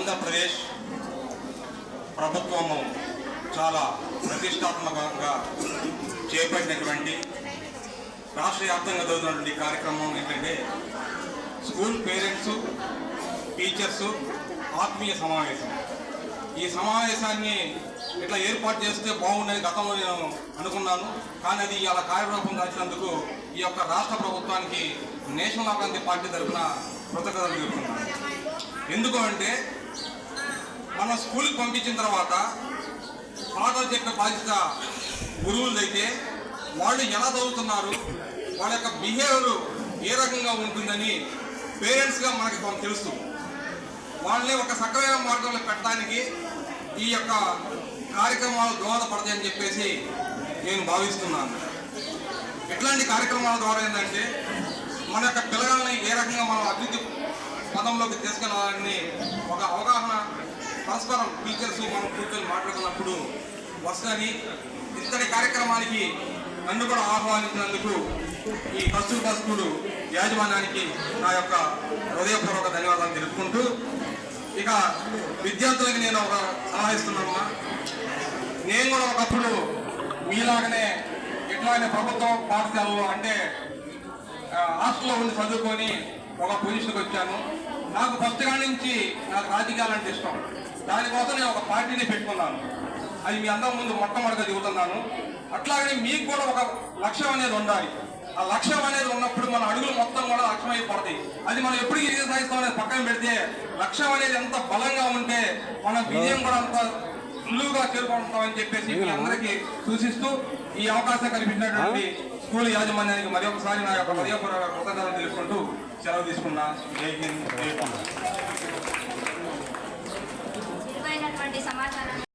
ఆంధ్రప్రదేశ్ ప్రభుత్వము చాలా ప్రతిష్టాత్మకంగా చేపట్టినటువంటి రాష్ట్ర వ్యాప్తంగా జరుగుతున్నటువంటి కార్యక్రమం ఏంటంటే స్కూల్ పేరెంట్స్ టీచర్స్ ఆత్మీయ సమావేశం. ఈ సమావేశాన్ని ఇట్లా ఏర్పాటు చేస్తే బాగుండేది గతంలో నేను అనుకున్నాను. కానీ అది అలా కార్యరూపం దాచినందుకు ఈ యొక్క రాష్ట్ర ప్రభుత్వానికి నేషనల్ అభివృద్ధి పార్టీ తరఫున కృతజ్ఞతలు తెలుపుతున్నాను. ఎందుకు అంటే మనం స్కూల్కి పంపించిన తర్వాత పాఠాలు చెప్పిన బాధ్యత గురువులైతే వాళ్ళు ఎలా చదువుతున్నారు వాళ్ళ యొక్క బిహేవియర్ ఏ రకంగా ఉంటుందని పేరెంట్స్గా మనకి కొంత తెలుసు. వాళ్ళని ఒక సక్రమైన మార్గంలో పెట్టడానికి ఈ యొక్క కార్యక్రమాలు దోహదపడతాయని చెప్పేసి నేను భావిస్తున్నాను. ఇట్లాంటి కార్యక్రమాల ద్వారా ఏంటంటే మన యొక్క పిల్లల్ని ఏ రకంగా మనం అభివృద్ధి పదంలోకి తీసుకెళ్ళాలని ఒక అవగాహన పరస్పరం టీచర్స్ మనం కూర్చొని మాట్లాడుతున్నప్పుడు వస్తుందని ఇంతటి కార్యక్రమానికి నన్ను కూడా ఆహ్వానించినందుకు ఈ కస్తూర్బా స్కూలు యాజమాన్యానికి నా యొక్క హృదయపూర్వక ధన్యవాదాలు తెలుపుకుంటూ ఇక విద్యార్థులకి నేను ఒక సలహా నేను కూడా ఒకప్పుడు మీలాగనే ఎట్లాగనే ప్రభుత్వం పాఠశాలలో అంటే హాస్టల్లో ఉండి చదువుకొని ఒక పొజిషన్కి వచ్చాను. నాకు ఫస్ట్ నుంచి నాకు రాజకీయాలు అంటే ఇష్టం. దానికోసం నేను ఒక పార్టీని పెట్టుకున్నాను. అది మీ అందరి ముందు మొట్టమొదటిగా దిగుతున్నాను. అట్లాగనే మీకు కూడా ఒక లక్ష్యం అనేది ఉండాలి. ఆ లక్ష్యం అనేది ఉన్నప్పుడు మన అడుగులు మొత్తం కూడా లక్ష్యం అయిపోతాయి అది మనం ఎప్పుడు విజయం సాధిస్తాం అనేది పక్కన పెడితే లక్ష్యం అనేది ఎంత బలంగా ఉంటే మన విజయం కూడా అంత సులువుగా చేరుకుంటామని చెప్పేసి మీ అందరికీ సూచిస్తూ ఈ అవకాశం కల్పించినటువంటి స్కూల్ యాజమాన్యానికి మరి ఒకసారి నా యొక్క హృదయపూర్వక కృతజ్ఞతలు తెలుపుకుంటూ సెలవు తీసుకున్నా. జై హింద్ జై